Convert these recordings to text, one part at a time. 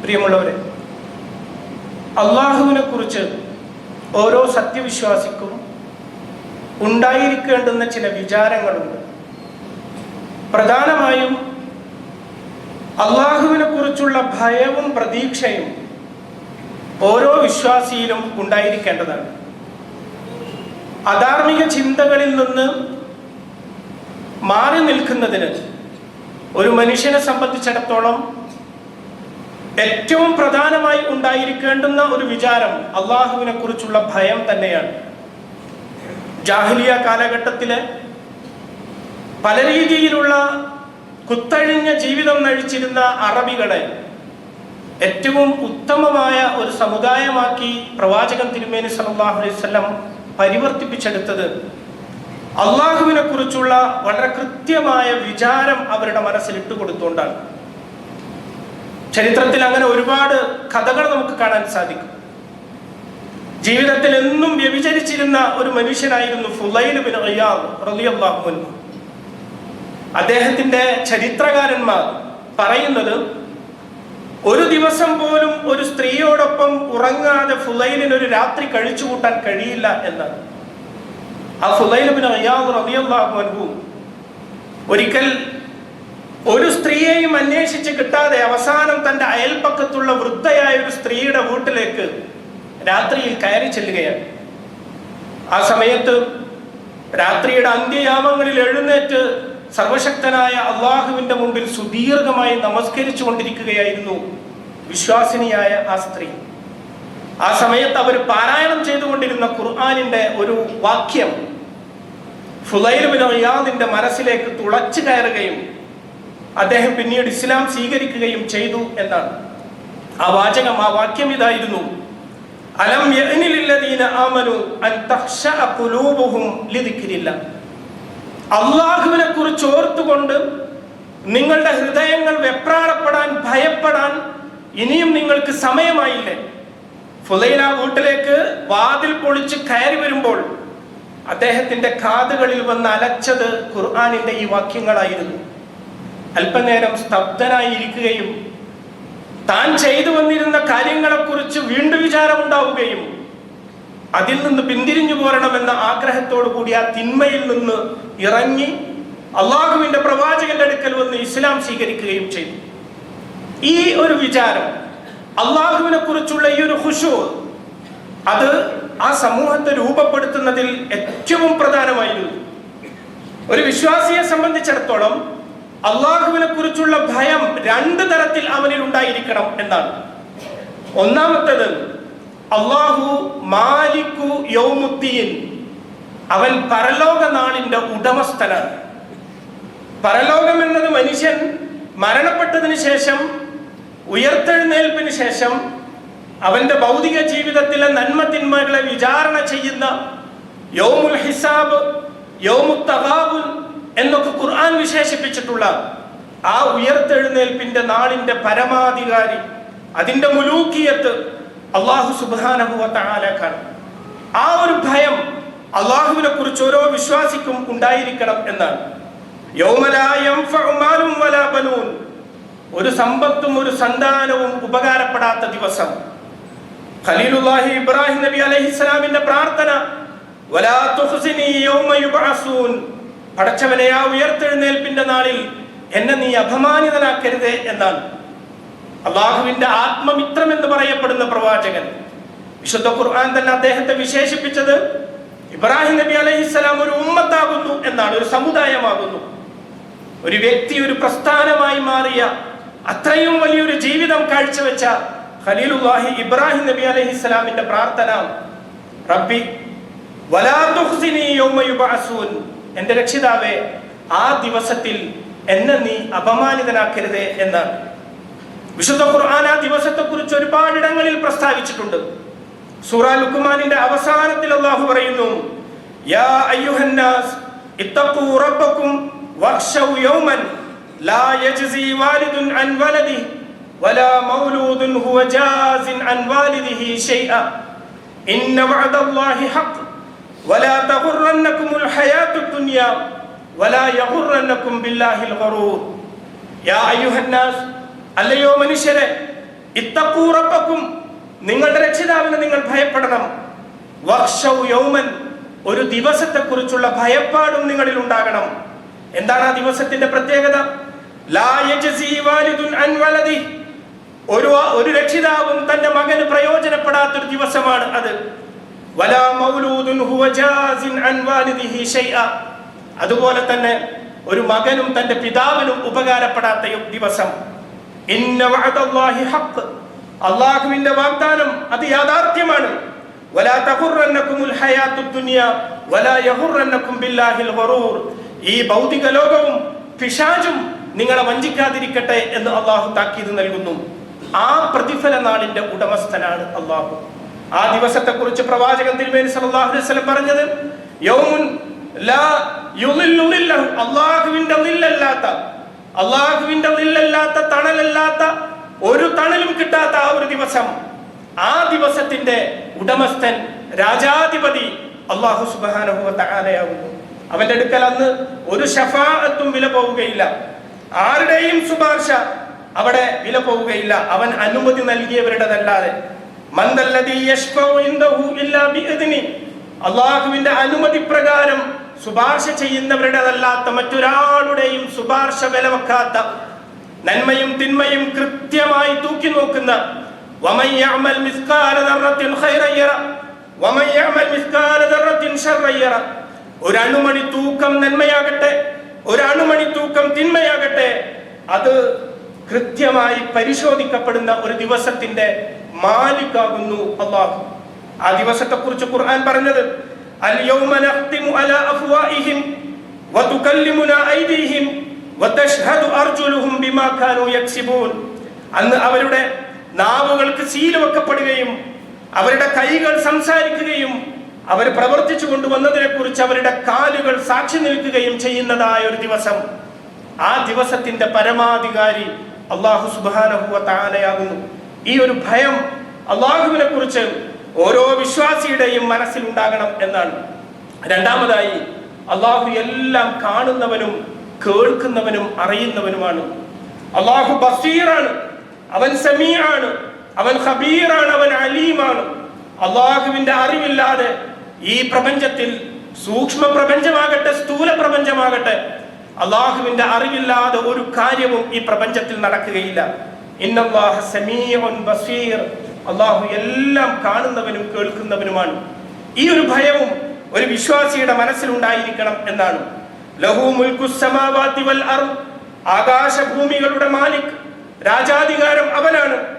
പ്രിയമുള്ളവരെ അള്ളാഹുവിനെ കുറിച്ച് ഓരോ സത്യവിശ്വാസിക്കും ഉണ്ടായിരിക്കേണ്ടുന്ന ചില വിചാരങ്ങളുണ്ട്. പ്രധാനമായും അള്ളാഹുവിനെ കുറിച്ചുള്ള ഭയവും പ്രതീക്ഷയും ഓരോ വിശ്വാസിയിലും ഉണ്ടായിരിക്കേണ്ടതാണ്. അധാർമിക ചിന്തകളിൽ നിന്ന് മാറി നിൽക്കുന്നതിന് ഒരു മനുഷ്യനെ സംബന്ധിച്ചിടത്തോളം ഏറ്റവും പ്രധാനമായി ഉണ്ടായിരിക്കേണ്ടുന്ന ഒരു വിചാരം അള്ളാഹുവിനെ കുറിച്ചുള്ള ഭയം തന്നെയാണ്. ജാഹ്ലിയ കാലഘട്ടത്തിലെ പല രീതിയിലുള്ള കുത്തഴിഞ്ഞ ജീവിതം നയിച്ചിരുന്ന അറബികളെ ഏറ്റവും ഉത്തമമായ ഒരു സമുദായമാക്കി പ്രവാചകൻ തിരുമേനി സല്ലല്ലാഹു അലൈഹി വസല്ലം പരിവർത്തിപ്പിച്ചെടുത്തത് അള്ളാഹുവിനെ കുറിച്ചുള്ള വളരെ കൃത്യമായ വിചാരം അവരുടെ മനസ്സിൽ ഇട്ടുകൊടുത്തുകൊണ്ടാണ് ചരിത്രത്തിൽ അങ്ങനെ ഒരുപാട് കഥകൾ നമുക്ക് കാണാൻ സാധിക്കും. ജീവിതത്തിൽ എന്നും വ്യഭിചരിച്ചിരുന്ന ഒരു മനുഷ്യനായിരുന്നു ഫുലൈൽ ബിൻ റളിയല്ലാഹു അൻഹു. അദ്ദേഹത്തിന്റെ ചരിത്രകാരന്മാർ പറയുന്നത് ഒരു ദിവസം പോലും ഒരു സ്ത്രീയോടൊപ്പം ഉറങ്ങാതെ ഫുലൈലിന് ഒരു രാത്രി കഴിച്ചു കൂട്ടാൻ കഴിയില്ല എന്നാണ്. ആ ഫുലൈൽ ബിൻ അയ്യാദ് റളിയല്ലാഹു അൻഹു ഒരിക്കൽ ഒരു സ്ത്രീയെയും അന്വേഷിച്ച് കിട്ടാതെ അവസാനം തന്റെ അയൽപ്പക്കത്തുള്ള വൃദ്ധയായ ഒരു സ്ത്രീയുടെ വീട്ടിലേക്ക് രാത്രിയിൽ കയറി ചെല്ലുകയാണ്. ആ സമയത്ത് രാത്രിയുടെ അന്ത്യയാമങ്ങളിൽ എഴുന്നേറ്റ് സർവശക്തനായ അള്ളാഹുവിന്റെ മുമ്പിൽ സുദീർഘമായി നമസ്കരിച്ചു കൊണ്ടിരിക്കുകയായിരുന്നു വിശ്വാസിനിയായ ആ സ്ത്രീ. ആ സമയത്ത് അവർ പാരായണം ചെയ്തുകൊണ്ടിരുന്ന ഖുർആാനിന്റെ ഒരു വാക്യം ഫുലൈൽ ബിൻ അയ്യാദിന്റെ മനസ്സിലേക്ക് തുളച്ചു കയറുകയും അദ്ദേഹം പിന്നീട് ഇസ്ലാം സ്വീകരിക്കുകയും ചെയ്തു എന്നാണ്. ആ വാചകം ആ വാക്യം ഇതായിരുന്നു. അലം അൻ അള്ളാഹുവിനെ കുറിച്ച് ഓർത്തുകൊണ്ട് നിങ്ങളുടെ ഹൃദയങ്ങൾ വെപ്രാളപ്പെടാൻ ഭയപ്പെടാൻ ഇനിയും നിങ്ങൾക്ക് സമയമായില്ലേ? ഫുലൈന വീട്ടിലേക്ക് വാതിൽ പൊളിച്ച് കയറി വരുമ്പോൾ അദ്ദേഹത്തിന്റെ കാതുകളിൽ വന്ന് അലച്ചത് ഖുർആാനിന്റെ ഈ വാക്യങ്ങളായിരുന്നു. അല്പനേരം സ്തബ്ധനായിരിക്കുകയും താൻ ചെയ്തു വന്നിരുന്ന കാര്യങ്ങളെക്കുറിച്ച് വീണ്ടും വിചാരമുണ്ടാവുകയും അതിൽ നിന്ന് പിന്തിരിഞ്ഞു പോരണമെന്ന ആഗ്രഹത്തോടു കൂടി ആ തിന്മയിൽ നിന്ന് ഇറങ്ങി അള്ളാഹുവിന്റെ പ്രവാചകന്റെ അടുക്കൽ വന്ന് ഇസ്ലാം സ്വീകരിക്കുകയും ചെയ്തു. ഈ ഒരു വിചാരം അള്ളാഹുവിനെ കുറിച്ചുള്ള ഈ ഒരു ഹുഷു അത് ആ സമൂഹത്തെ രൂപപ്പെടുത്തുന്നതിൽ ഏറ്റവും പ്രധാനമായിരുന്നു. ഒരു വിശ്വാസിയെ സംബന്ധിച്ചിടത്തോളം അള്ളാഹുവിനെ കുറിച്ചുള്ള ഭയം രണ്ട് തരത്തിൽ അവനിൽ ഉണ്ടായിരിക്കണം എന്നാണ്. ഒന്നാമത്തത് അള്ളാഹു മാലിക്കു യൗമുദ്ദീൻ. അവൻ പരലോക നാളിന്റെ ഉടമസ്ഥനാണ്. പരലോകം എന്നത് മനുഷ്യൻ മരണപ്പെട്ടതിന് ശേഷം ഉയർത്തെഴുന്നേൽപ്പിന് ശേഷം അവന്റെ ഭൗതിക ജീവിതത്തിലെ നന്മ തിന്മകളെ വിചാരണ ചെയ്യുന്ന യോമുൽ ഹിസാബ് യോമു തഹാബുൽ എന്നൊക്കെ ഖുർആൻ വിശേഷിപ്പിച്ചിട്ടുള്ള ആ ഉയർത്തെഴുന്നേൽപ്പിന്റെ നാളിന്റെ പരമാധികാരി അതിന്റെ മുലൂക്കിയത്ത് അള്ളാഹു സുബാനഹുവത്താലാക്കാണ് ആ ഒരു ഭയം അള്ളാഹുവിനെ കുറിച്ച് ഓരോ വിശ്വാസിക്കും ഉണ്ടായിരിക്കണം എന്നാണ്. ഒരു സമ്പത്തും ഒരു സന്താനവും ഉപകാരപ്പെടാത്ത ദിവസം. ഖലീലുല്ലാഹി ഇബ്രാഹിം നബി അലൈഹിസ്സലാമിന്റെ പ്രാർത്ഥന വലാ തുഹ്സിനി യൗമ യുബ്അസൂൻ. പടച്ചവനെ ആ ഉയർത്തെഴുന്നേൽപ്പിന്റെ നാളിൽ എന്നെ നീ അപമാനിതനാക്കരുത് എന്നാണ് അള്ളാഹുവിന്റെ ആത്മമിത്രം എന്ന് പറയപ്പെടുന്ന പ്രവാചകൻ വിശുദ്ധ ഖുർആൻ തന്നെ അദ്ദേഹത്തെ വിശേഷിപ്പിച്ചത് ഇബ്രാഹിം നബി അലൈഹിസ്സലാം ഒരു ഉമ്മത്താകുന്നു എന്നാണ് ഒരു സമുദായമാകുന്നു. ഒരു വ്യക്തി ഒരു പ്രസ്ഥാനമായി മാറിയ അത്രയും വലിയൊരു ജീവിതം കാഴ്ചവെച്ച ഖലീലുല്ലാഹി ഇബ്രാഹിം നബി അലൈഹിസ്സലാമിന്റെ പ്രാർത്ഥന റബ്ബി വലാ തുഹ്സിനി യൗമ യുബ്അസൂൻ എന്റെ രക്ഷിതാവേ ആ ദിവസത്തിൽ എന്നെ നീ അപമാനിതനാക്കരുതേ എന്ന്. വിശുദ്ധ ഖുർആൻ ആ ദിവസത്തെ കുറിച്ച് ഒരുപാടിടങ്ങളിൽ പ്രസ്താവിച്ചിട്ടുണ്ട്. സൂറ ലുക്മാനിന്റെ അവസാനത്തിൽ അള്ളാഹു പറയുന്നു യാ യൗമൻ ലാ യജ്സി വാലിദുൻ അൻ ഹഖ് تغرنكم الحياة الدنيا ولا يغرنكم بالله الغرور. يا أيها الناس അല്ലയോ മനുഷ്യരെ ഇത്തക്കൂറപ്പക്കും നിങ്ങളുടെ രക്ഷിതാവിനെ നിങ്ങൾ ഭയപ്പെടണം. വർഷൗ യൗമൻ ഒരു ദിവസത്തെക്കുറിച്ചുള്ള ഭയപ്പാടും നിങ്ങളിൽ ഉണ്ടാകണം. എന്താണ് ആ ദിവസത്തിന്റെ പ്രത്യേകത? ഒരു രക്ഷിതാവും തന്റെ മകന് പ്രയോജനപ്പെടാത്തൊരു ദിവസമാണ് അത്. വലാ മൗലൂദുൻ ഹുവ ജാസിൻ അൻ വാലിദിഹി ഷൈഅ. അതുപോലെ തന്നെ ഒരു മകനും തന്റെ പിതാവിനും ഉപകാരപ്പെടാത്ത ദിവസം. ഇന്ന വഅദല്ലാഹി ഹഖ്. അള്ളാഹുവിന്റെ വാഗ്ദാനം അത് യാഥാർത്ഥ്യമാണ്. വലാ തഗുറന്നകുമുൽ ഹയാത്തുദ് ദുനിയ വലാ യഗുറന്നകും ബില്ലാഹിൽ ഗറൂർ. ഈ ഭൗതിക ലോകവും പിശാചും നിങ്ങളെ വഞ്ചിക്കാതിരിക്കട്ടെ എന്ന് അള്ളാഹു താക്കീത് നൽകുന്നു. ആ പ്രതിഫല നാളിന്റെ ഉടമസ്ഥനാണ് അള്ളാഹു. ആ ദിവസത്തെ കുറിച്ച് പ്രവാചകൻ തിരുമേനി സല്ലല്ലാഹു അലൈഹി വസല്ലം പറഞ്ഞത് യൗമുൻ ലാ യുളില്ലു ളില്ലഹു അള്ളാഹുവിന്റെ നില്ലല്ലാത്ത അള്ളാഹുവിന്റെ നില്ലല്ലാത്ത തണലല്ലാത്ത ഒരു തണലും കിട്ടാത്ത ആ ഒരു ദിവസം ആ ദിവസത്തിന്റെ ഉടമസ്ഥൻ രാജാധിപതി അള്ളാഹു സുബ്ഹാനഹു വ തആലയാകുന്നു അവന്റെ അടുക്കൽ അന്ന് ഒരു ഷഫാഅത്തും വില പോവുകയില്ല. ആരുടെയും ശുപാർശ അവിടെ വില പോവുകയില്ല. അവൻ അനുമതി നൽകിയവരുടേതല്ലാതെ. അള്ളാഹുവിന്റെ അനുമതി പ്രകാരം ശുപാർശ ചെയ്യുന്നവരുടേതല്ലാത്ത മറ്റൊരാളുടെയും ശുപാർശ വില വെക്കാത്ത നന്മയും തിന്മയും കൃത്യമായി തൂക്കി നോക്കുന്ന ഒരണുമണി തൂക്കം നന്മയാകട്ടെ ഒരു അണുമണി തൂക്കം തിന്മയാകട്ടെ അത് കൃത്യമായി പരിശോധിക്കപ്പെടുന്ന ഒരു ദിവസത്തിന്റെ മാലിക്കാകുന്നു അള്ളാഹു. ആ ദിവസത്തെ കുറിച്ച് ഖുർആൻ പറഞ്ഞത് യൗമ നഖ്തിമു അലാ അഫ്വാഇഹിം വതുകല്ലിമുനാ ഐദീഹിം വതഷ്ഹദു അർജുലുഹും ബിമാ കാനൂ യക്സിബൂൻ. അന്ന് അവരുടെ നാവുകൾക്ക് സീൽ വെക്കപ്പെടുകയും അവരുടെ കൈകൾ സംസാരിക്കുകയും അവർ പ്രവർത്തിച്ചു കൊണ്ടുവന്നതിനെ കുറിച്ച് അവരുടെ കാലുകൾ സാക്ഷി നിൽക്കുകയും ചെയ്യുന്നതായ ഒരു ദിവസം. ആ ദിവസത്തിന്റെ പരമാധികാരി അള്ളാഹു സുബാനഹുവ താലയാകുന്നു ഈ ഒരു ഭയം അള്ളാഹുവിനെ കുറിച്ച് ഓരോ വിശ്വാസിയുടെയും മനസ്സിൽ ഉണ്ടാകണം എന്നാണ്. രണ്ടാമതായി അള്ളാഹു എല്ലാം കാണുന്നവനും കേൾക്കുന്നവനും അറിയുന്നവനുമാണ്. അള്ളാഹു ബസീറാണ്. അവൻ സമീറാണ്. അവൻ ഹബീറാണ് അവൻ അലീമാണ്. അള്ളാഹുവിന്റെ അറിവില്ലാതെ ഈ പ്രപഞ്ചത്തിൽ സൂക്ഷ്മ പ്രപഞ്ചമാകട്ടെ സ്ഥൂല പ്രപഞ്ചമാകട്ടെ അള്ളാഹുവിന്റെ അറിവില്ലാതെ ഒരു കാര്യവും ഈ പ്രപഞ്ചത്തിൽ നടക്കുകയില്ല. ബസീർ. അള്ളാഹു എല്ലാം കാണുന്നവനും കേൾക്കുന്നവനുമാണ്. ഈ ഒരു ഭയവും ഒരു വിശ്വാസിയുടെ മനസ്സിലുണ്ടായിരിക്കണം എന്നാണ്. വൽ ആകാശഭൂമികളുടെ മാലിക്. രാജാധികാരം അവനാണ്.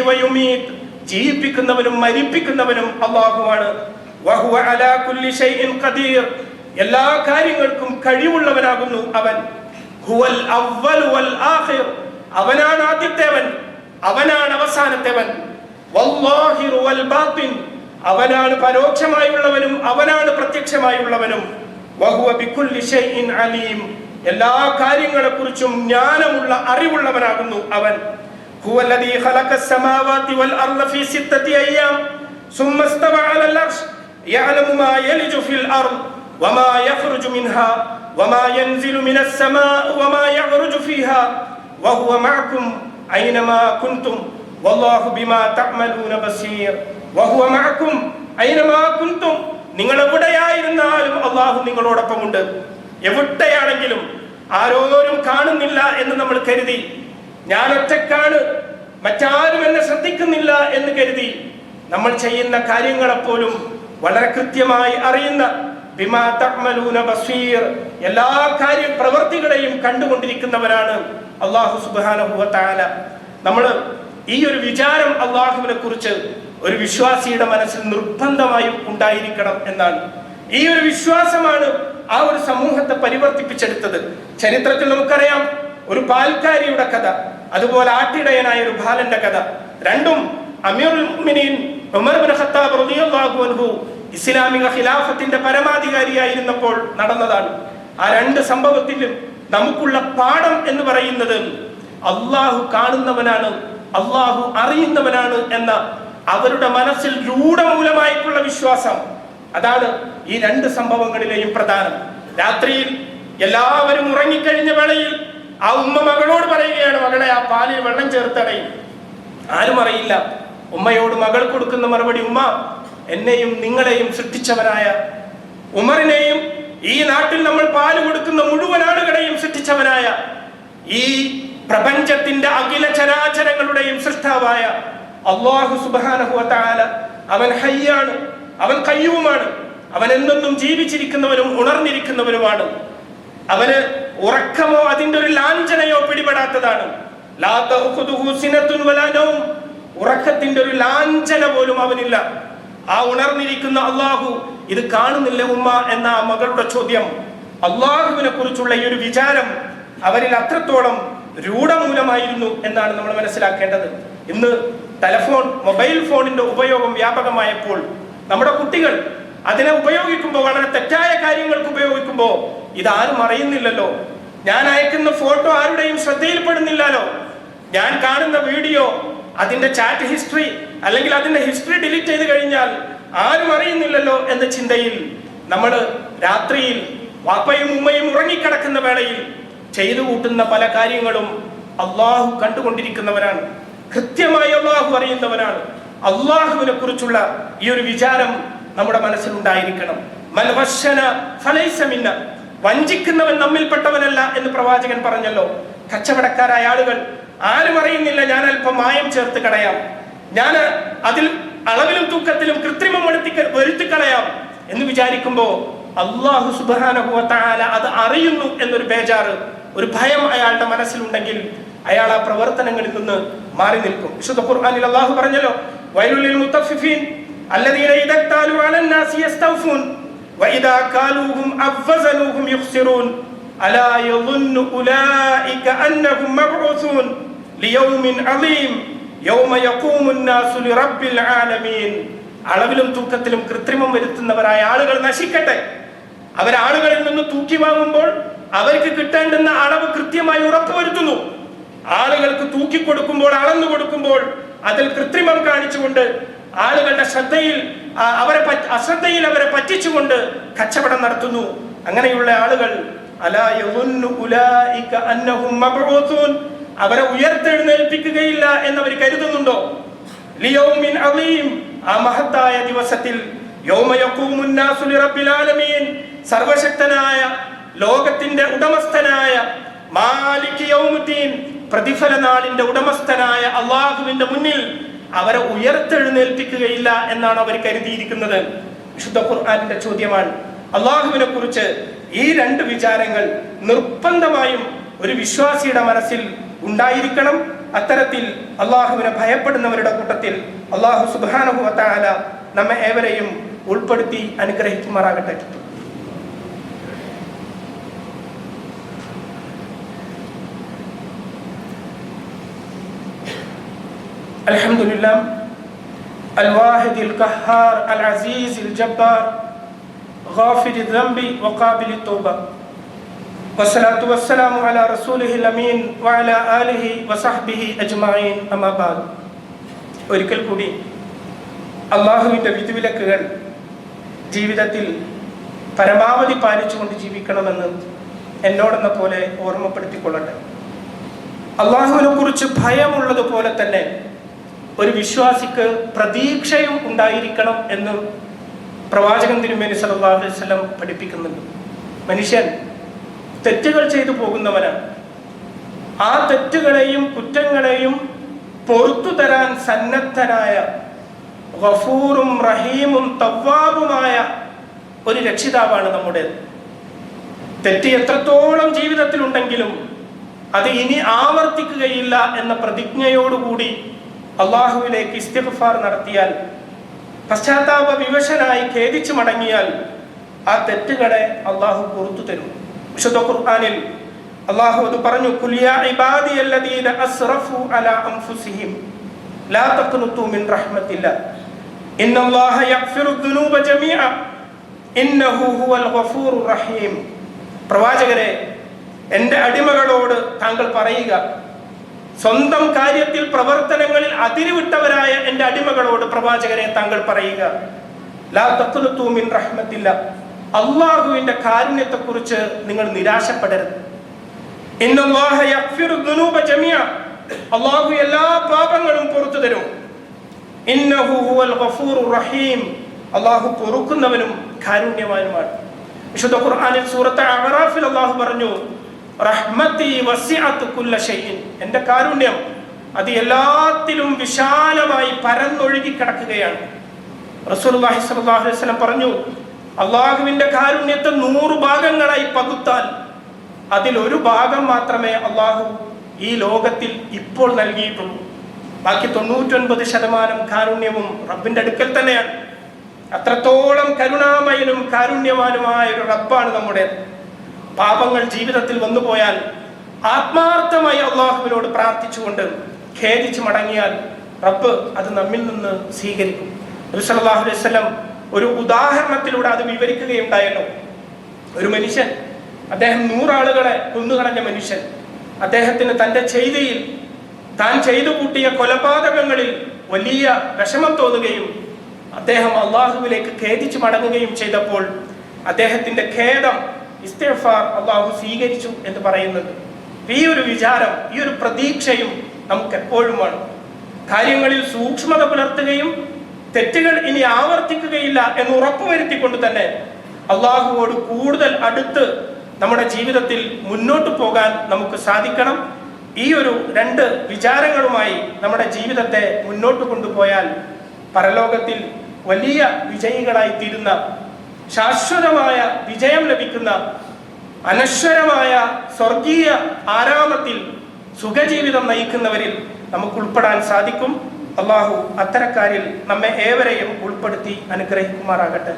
വയുമീത് ജീവിപ്പിക്കുന്നവനും മരിപ്പിക്കുന്നവനും അള്ളാഹുവാണ് വഹുവ അലാ കുല്ലി ഖദീർ. എല്ലാ കാര്യങ്ങൾക്കും കഴിവുള്ളവനാകുന്നു അവൻ. ഹുവൽ അവ്വൽ വൽ ആഖിർ. അവനാണ് ആദ്യത്തേവൻ അവനാണ് അവസാനത്തേവൻ വല്ലാഹിറു വൽ ബാത്തിൻ അവനാണ് പരോക്ഷമായുള്ളവനും അവനാണ് പ്രത്യക്ഷമായുള്ളവനും വഹുവ ബിക്കുല്ലി ഷൈഇൻ അലീം എല്ലാ കാര്യങ്ങളെക്കുറിച്ചും ജ്ഞാനമുള്ള അറിവുള്ളവനാകുന്നു അവൻ هو الذي خلق السماوات والأرض في ستة أيام ثم استوى على العرش يعلم ما يلج في الأرض وما يخرج منها وما ينزل من السماء وما يعرج فيها وهو معكم أينما كنتم والله بما تعملون بصير وهو معكم أينما كنتم നിങ്ങൾ എവിടെയായിരുന്നാലും അള്ളാഹു നിങ്ങളോടൊപ്പമുണ്ട് എവിടെയാണെങ്കിലും ആരോരും കാണുന്നില്ല എന്ന് നമ്മൾ കരുതി ഞാൻ ഒറ്റക്കാണ് മറ്റാരും എന്നെ ശ്രദ്ധിക്കുന്നില്ല എന്ന് കരുതി നമ്മൾ ചെയ്യുന്ന കാര്യങ്ങളെപ്പോലും വളരെ കൃത്യമായി അറിയുന്ന ബിമാ തഅ്മലൂന ബസീർ എല്ലാ കാര്യ പ്രവൃത്തികളെയും കണ്ടുകൊണ്ടിരിക്കുന്നവരാണ് അള്ളാഹു സുബ്ഹാനഹു വ നമ്മൾ ഈ ഒരു വിചാരം അള്ളാഹുവിനെ കുറിച്ച് ഒരു വിശ്വാസിയുടെ മനസ്സിൽ നിർബന്ധമായും ഉണ്ടായിരിക്കണം എന്നാണ്. ഈ ഒരു വിശ്വാസമാണ് ആ ഒരു സമൂഹത്തെ പരിവർത്തിപ്പിച്ചെടുത്തത്. ചരിത്രത്തിൽ നമുക്കറിയാം ഒരു പാൽക്കാരിയുടെ കഥ അതുപോലെ ആട്ടിടയനായ ഒരു ബാലന്റെ കഥ. രണ്ടും അമീറുൽ മുഅ്മിനീൻ ഉമർ ബിൻ ഖത്താബ് റളിയല്ലാഹു അൻഹു ഇസ്ലാമിക ഖിലാഫത്തിന്റെ പരമാധികാരിയായിരുന്നപ്പോൾ നടന്നതാണ്. ആ രണ്ട് സംഭവത്തിലും നമുക്കുള്ള പാഠം എന്ന് പറയുന്നത് അള്ളാഹു കാണുന്നവനാണ് അള്ളാഹു അറിയുന്നവനാണ് എന്ന അവരുടെ മനസ്സിൽ രൂഢമൂലമായിട്ടുള്ള വിശ്വാസം. അതാണ് ഈ രണ്ട് സംഭവങ്ങളിലെയും പ്രധാനം. രാത്രിയിൽ എല്ലാവരും ഉറങ്ങിക്കഴിഞ്ഞ വേളയിൽ ആ ഉമ്മ മകളോട് പറയുകയാണ് മകളെ ആ പാലിൽ വെള്ളം ചേർത്തടയും ആരും അറിയില്ല. ഉമ്മയോട് മകൾ കൊടുക്കുന്ന മറുപടി ഉമ്മ എന്നെയും നിങ്ങളെയും സൃഷ്ടിച്ചവരായ ഉമറിനെയും ഈ നാട്ടിൽ നമ്മൾ പാൽ കൊടുക്കുന്ന മുഴുവൻ ആളുകളെയും സൃഷ്ടിച്ചവനായ ഈ പ്രപഞ്ചത്തിന്റെ അഖില ചരാചരങ്ങളുടെയും സൃഷ്ടാവായ അള്ളാഹു സുബാനഹുല അവൻ ഹയ്യാണ് അവൻ കയ്യുമാണ് അവൻ എന്നെന്നും ജീവിച്ചിരിക്കുന്നവനും ഉണർന്നിരിക്കുന്നവനുമാണ്. അവന് ഉറക്കമോ അതിന്റെ ഒരു ലാഞ്ചനയോ പിടിപെടാത്തതാണ്. ഉറക്കത്തിന്റെ ഒരു ലാഞ്ചന പോലും അവനില്ല. ആ ഉണർന്നിരിക്കുന്ന അള്ളാഹു ഇത് കാണുന്നില്ല ഉമ്മ എന്ന ആ മകളുടെ ചോദ്യം. അള്ളാഹുവിനെ കുറിച്ചുള്ള ഈ ഒരു വിചാരം അവരിൽ അത്രത്തോളം രൂഢമൂലമായിരുന്നു എന്നാണ് നമ്മൾ മനസ്സിലാക്കേണ്ടത്. ഇന്ന് ടെലഫോൺ മൊബൈൽ ഫോണിന്റെ ഉപയോഗം വ്യാപകമായപ്പോൾ നമ്മുടെ കുട്ടികൾ അതിനെ ഉപയോഗിക്കുമ്പോൾ വളരെ തെറ്റായ കാര്യങ്ങൾക്ക് ഉപയോഗിക്കുമ്പോൾ ഇതാരും അറിയുന്നില്ലല്ലോ. ഞാൻ അയക്കുന്ന ഫോട്ടോ ആരുടെയും ശ്രദ്ധയിൽപ്പെടുന്നില്ലല്ലോ. ഞാൻ കാണുന്ന വീഡിയോ അതിന്റെ ചാറ്റ് ഹിസ്റ്ററി അല്ലെങ്കിൽ അതിന്റെ ഹിസ്റ്ററി ഡിലീറ്റ് ചെയ്ത് കഴിഞ്ഞാൽ ആരും അറിയുന്നില്ലല്ലോ എന്ന ചിന്തയിൽ നമ്മൾ രാത്രിയിൽ വാപ്പയും ഉമ്മയും ഉറങ്ങിക്കിടക്കുന്ന വേളയിൽ ചെയ്തു കൂട്ടുന്ന പല കാര്യങ്ങളും അള്ളാഹു കണ്ടുകൊണ്ടിരിക്കുന്നവരാണ്. കൃത്യമായി അള്ളാഹു അറിയുന്നവനാണ് അള്ളാഹുവിനെ കുറിച്ചുള്ള ഈ ഒരു വിചാരം നമ്മുടെ മനസ്സിലുണ്ടായിരിക്കണം. മൽ ഫലൈസമിന്ന ഫലൈസ മിന്ന. വഞ്ചിക്കുന്നവൻ നമ്മിൽപ്പെട്ടവനല്ല എന്ന് പ്രവാചകൻ പറഞ്ഞല്ലോ. കച്ചവടക്കാരായ ആളുകൾ ആരും അറിയുന്നില്ല ഞാൻ അല്പം മായം ചേർത്ത് കളയാം. ഞാൻ അതിൽ അളവിലും തൂക്കത്തിലും കൃത്രിമം വരുത്തി വരുത്തി കളയാം എന്ന് വിചാരിക്കുമ്പോ അള്ളാഹു സുബാനഹുല അത് അറിയുന്നു എന്നൊരു ബേജാറ് ഒരു ഭയം അയാളുടെ മനസ്സിലുണ്ടെങ്കിൽ അയാൾ ആ പ്രവർത്തനങ്ങളിൽ നിന്ന് മാറി നിൽക്കും വിശുദ്ധ ഖുർആനിൽ അള്ളാഹു പറഞ്ഞല്ലോ വൈലുലിൽ മുത്തഫിഫീൻ الذين إذا اكتالوا على الناس يستوفون وإذا كالوهم أو وزنوهم يخسرون ألا يظن أولئك أنهم مبعوثون ليوم عظيم അളവിലും തൂക്കത്തിലും കൃത്രിമം വരുത്തുന്നവരായ ആളുകൾ നശിക്കട്ടെ. അവരാളുകളിൽ നിന്ന് തൂക്കി വാങ്ങുമ്പോൾ അവർക്ക് കിട്ടേണ്ടുന്ന അളവ് കൃത്യമായി ഉറപ്പുവരുത്തുന്നു. ആളുകൾക്ക് തൂക്കി കൊടുക്കുമ്പോൾ അളന്നു കൊടുക്കുമ്പോൾ അതിൽ കൃത്രിമം കാണിച്ചുകൊണ്ട് ആളുകളുടെ ശ്രദ്ധയിൽ അവരെ അശ്രദ്ധയിൽ അവരെ പറ്റിച്ചുകൊണ്ട് കച്ചവടം നടത്തുന്നു. അങ്ങനെയുള്ള ആളുകൾ അലാ അവരെ ഉയർത്തെഴുന്നേൽപ്പിക്കുകയില്ല എന്ന് അവർ കരുതുന്നുണ്ടോ ലിയോമിൻ അവയും ആ മഹത്തായ ദിവസത്തിൽ സർവശക്തനായ ലോകത്തിന്റെ ഉടമസ്ഥനായ മാലിക് യൗമുദ്ദീൻ പ്രതിഫല നാളിന്റെ ഉടമസ്ഥനായ അള്ളാഹുവിന്റെ മുന്നിൽ അവരെ ഉയർത്തെഴുന്നേൽപ്പിക്കുകയില്ല എന്നാണ് അവർ കരുതിയിരിക്കുന്നത്. വിശുദ്ധ ഖുർആാനിന്റെ ചോദ്യമാണ്. അള്ളാഹുവിനെ കുറിച്ച് ഈ രണ്ട് വിചാരങ്ങൾ നിർബന്ധമായും ഒരു വിശ്വാസിയുടെ മനസ്സിൽ ഉണ്ടായിരിക്കണം അത്തരത്തിൽ അള്ളാഹുവിനെ ഭയപ്പെടുന്നവരുടെ കൂട്ടത്തിൽ അള്ളാഹു സുബാനുഭവത്താല നമ്മെ ഏവരെയും ഉൾപ്പെടുത്തി അനുഗ്രഹിക്കുമാറാകട്ടെ الحمد لله الواحد القهار العزيز الجبار غافر الذنب وقابل التوبة വസ്സലാത്തു വസ്സലാമു അലാ റസൂലിഹി അമീൻ വഅലാ ആലിഹി വസഹ്ബിഹി അജ്മഈൻ. അമാബാദ് ഒരിക്കൽ കൂടി അള്ളാഹുവിന്റെ വിധിവിലക്കുകൾ ജീവിതത്തിൽ പരമാവധി പാലിച്ചുകൊണ്ട് ജീവിക്കണമെന്ന് എന്നോടെന്ന പോലെ ഓർമ്മപ്പെടുത്തിക്കൊള്ളട്ടെ. അള്ളാഹുവിനെ കുറിച്ച് ഭയമുള്ളതുപോലെ തന്നെ ഒരു വിശ്വാസിക്ക് പ്രതീക്ഷയും ഉണ്ടായിരിക്കണം എന്ന് പ്രവാചകൻ തിരുമേനി സല്ലാ അലൈവല്ലം പഠിപ്പിക്കുന്നുണ്ട്. മനുഷ്യൻ തെറ്റുകൾ ചെയ്തു പോകുന്നവനാണ് ആ തെറ്റുകളെയും കുറ്റങ്ങളെയും പൊറത്തു തരാൻ സന്നദ്ധനായ ഗഫൂറും റഹീമും തവ്വാബുമായ ഒരു രക്ഷിതാവാണ് നമ്മുടെ തെറ്റ് എത്രത്തോളം ജീവിതത്തിലുണ്ടെങ്കിലും അത് ഇനി ആവർത്തിക്കുകയില്ല എന്ന പ്രതിജ്ഞയോടുകൂടി അള്ളാഹുവിലേക്ക് ഇസ്തിഫാർ നടത്തിയാൽ പശ്ചാത്താപ വിവശനായി ഖേദിച്ചു മടങ്ങിയാൽ ആ തെറ്റുകളെ അള്ളാഹു പുറത്തു തരും. വിശുദ്ധ ഖുർആനിൽ അള്ളാഹു അത് പറഞ്ഞു കുലിയാ ഇബാദി അല്ലദീന അസ്റഫു അലാ അൻഫുസിഹിം ലാ തഖ്നുതു മിൻ റഹ്മത്തില്ല ഇന്നല്ലാഹ യഗ്ഫിറു ദുനൂബ ജമീഅ. ഇന്നഹു ഹുവൽ ഗഫൂറു റഹീം. പ്രവാചകരെ എന്റെ അടിമകളോട് താങ്കൾ പറയുക സ്വന്തം കാര്യത്തിൽ പ്രവർത്തനങ്ങളിൽ അതിരുവിട്ടവരായ എന്റെ അടിമകളോട് പ്രവാചകരെ താങ്കൾ പറയുക ലാ തഖ്നുതു മിൻ റഹ്മത്തില്ല അള്ളാഹുവിന്റെ കാരുണ്യത്തെക്കുറിച്ച് നിങ്ങൾ നിരാശപ്പെടരുത്. അള്ളാഹു എല്ലാ പാപങ്ങളും പുറത്തു തരും. അള്ളാഹു പൊറുക്കുന്നവനും കാരുണ്യവാനുമാണ്. വിശുദ്ധ ഖുർആനിൽ സൂറത്ത് അഹറാഫിൽ അള്ളാഹു പറഞ്ഞു റഹ്മത്തി വസിഅത്ത് കുല്ല ഷൈഇൻ. എന്റെ കാരുണ്യം അത് എല്ലാത്തിലും വിശാലമായി പരന്നൊഴുകി കിടക്കുകയാണ് സ്വല്ലല്ലാഹു അലൈഹി വസല്ലം പറഞ്ഞു അള്ളാഹുവിന്റെ കാരുണ്യത്തെ നൂറ് ഭാഗങ്ങളായി പകുത്താൽ അതിൽ ഒരു ഭാഗം മാത്രമേ അള്ളാഹു ഈ ലോകത്തിൽ ഇപ്പോൾ നൽകിയിട്ടുള്ളൂ. ബാക്കി തൊണ്ണൂറ്റൊൻപത് ശതമാനം കാരുണ്യവും റബ്ബിന്റെ അടുക്കൽ തന്നെയാണ്. അത്രത്തോളം കരുണാമയനും കാരുണ്യവാനുമായ ഒരു റബ്ബാണ് നമ്മുടെ പാപങ്ങൾ ജീവിതത്തിൽ വന്നുപോയാൽ ആത്മാർത്ഥമായി അള്ളാഹുവിനോട് പ്രാർത്ഥിച്ചുകൊണ്ട് ഖേദിച്ച് മടങ്ങിയാൽ റബ്ബ് അത് നമ്മിൽ നിന്ന് സ്വീകരിക്കും. അലൈഹി വസല്ലം ഒരു ഉദാഹരണത്തിലൂടെ അത് വിവരിക്കുകയുണ്ടായല്ലോ. ഒരു മനുഷ്യൻ അദ്ദേഹം നൂറാളുകളെ കൊന്നുകളഞ്ഞ മനുഷ്യൻ അദ്ദേഹത്തിന് തന്റെ ചെയ്തിയിൽ താൻ ചെയ്തു കൂട്ടിയ കൊലപാതകങ്ങളിൽ വലിയ വിഷമം തോന്നുകയും അദ്ദേഹം അള്ളാഹുവിലേക്ക് ഖേദിച്ചു മടങ്ങുകയും ചെയ്തപ്പോൾ അദ്ദേഹത്തിന്റെ ഖേദം ഇസ്തിഗ്ഫാർ അള്ളാഹു സ്വീകരിച്ചു എന്ന് പറയുന്നുണ്ട് ഈ ഒരു വിചാരം ഈ ഒരു പ്രതീക്ഷയും നമുക്ക് എപ്പോഴും വേണം കാര്യങ്ങളിൽ സൂക്ഷ്മത പുലർത്തുകയും തെറ്റുകൾ ഇനി ആവർത്തിക്കുകയില്ല എന്ന് ഉറപ്പുവരുത്തിക്കൊണ്ട് തന്നെ അള്ളാഹുവോട് കൂടുതൽ അടുത്ത് നമ്മുടെ ജീവിതത്തിൽ മുന്നോട്ട് പോകാൻ നമുക്ക് സാധിക്കണം. ഈ ഒരു രണ്ട് വിചാരങ്ങളുമായി നമ്മുടെ ജീവിതത്തെ മുന്നോട്ട് കൊണ്ടുപോയാൽ പരലോകത്തിൽ വലിയ വിജയികളായി തീരുന്ന ശാശ്വതമായ വിജയം ലഭിക്കുന്ന അനശ്വരമായ സ്വർഗീയ ആരാമത്തിൽ സുഖജീവിതം നയിക്കുന്നവരിൽ നമുക്ക് ഉൾപ്പെടാൻ സാധിക്കും. അള്ളാഹു അത്തരക്കാരിൽ നമ്മെ ഏവരെയും ഉൾപ്പെടുത്തി അനുഗ്രഹിക്കുമാറാകട്ടെ.